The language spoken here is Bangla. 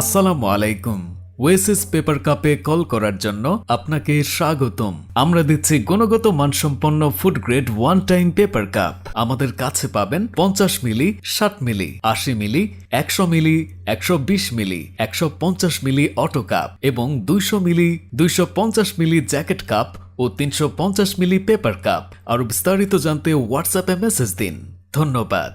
আসসালামু আলাইকুম। ওয়েসিস পেপার কাপে কল করার জন্য আপনাকে স্বাগতম। আমরা দিচ্ছি গুণগত মানসম্পন্ন food grade one time paper cup আমাদের কাছে পাবেন পঞ্চাশ মিলি, ষাট মিলি, আশি মিলি, একশো মিলি, একশো বিশ মিলি, একশো পঞ্চাশ মিলি অটো কাপ এবং দুইশো মিলি, দুইশো পঞ্চাশ মিলি জ্যাকেট কাপ ও তিনশো পঞ্চাশ মিলি পেপার কাপ আরও বিস্তারিত জানতে হোয়াটসঅ্যাপে মেসেজ দিন। ধন্যবাদ।